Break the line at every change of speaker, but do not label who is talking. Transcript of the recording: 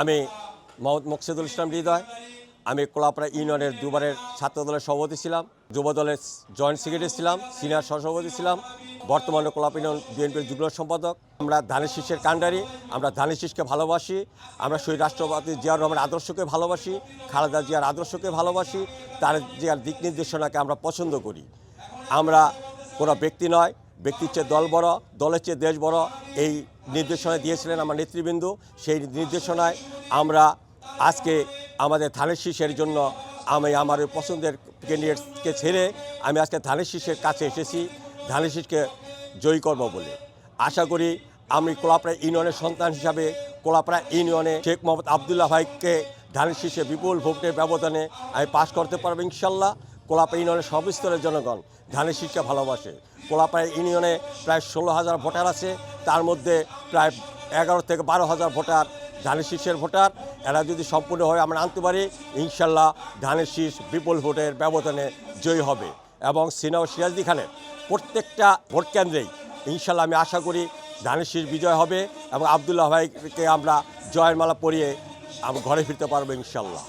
আমি মোহাম্মদ মকসিদুল ইসলাম হৃদয়। আমি কোলাপাড়া ইউনিয়নের দুবারের ছাত্র দলের সভাপতি ছিলাম যুব দলের জয়েন্ট সেক্রেটারি ছিলাম, সিনিয়র সহসভাপতি ছিলাম, বর্তমানে কোলাপা ইউনিয়ন বিএনপির যুগ্ম সম্পাদক। আমরা ধানের শীষের কাণ্ডারি, আমরা ধানের শীষকে ভালোবাসি, আমরা শহীদ রাষ্ট্রপতি জিয়াউর রহমানের আদর্শকে ভালোবাসি, খালেদা জিয়ার আদর্শকে ভালোবাসি, তার জিয়ার দিক নির্দেশনাকে আমরা পছন্দ করি। আমরা কোনো ব্যক্তি নয়, ব্যক্তির চেয়ে দল বড়, দলের চেয়ে দেশ বড়, এই নির্দেশনা দিয়েছিলেন আমার নেতৃবৃন্দ। সেই নির্দেশনায় আমরা আজকে আমাদের ধানের শীষের জন্য আমি আমার ওই পছন্দের ক্যান্ডিডেটকে ছেড়ে আমি আজকে ধানের শীষের কাছে এসেছি ধানের শীষকে জয়ী করব বলে। আশা করি আমি কোলাপাড়া ইউনিয়নের সন্তান হিসাবে কোলাপাড়া ইউনিয়নে শেখ মোহাম্মদ আবদুল্লাহ ভাইকে ধানের শীষে বিপুল ভোটের ব্যবধানে আমি পাশ করতে পারব ইনশাল্লাহ। কোলাপাড়া ইউনিয়নের সব স্তরের জনগণ ধানের শীষকে ভালোবাসে। কোলাপাড়া ইউনিয়নে প্রায় ষোলো হাজার ভোটার আছে তার মধ্যে প্রায় এগারো থেকে বারো হাজার ভোটার ধানের শীষের ভোটার। এরা যদি সম্পূর্ণভাবে আমরা আনতে পারি, ইনশাল্লাহ ধানের শীষ বিপুল ভোটের ব্যবধানে জয়ী হবে। এবং সিনা ও সিরাজদি খানের প্রত্যেকটা ভোট কেন্দ্রেই ইনশাল্লাহ আমি আশা করি ধানের শীষ বিজয় হবে এবং আবদুল্লাহ ভাইকে আমরা জয়ের মালা পরিয়ে ঘরে ফিরতে পারব ইনশাল্লাহ।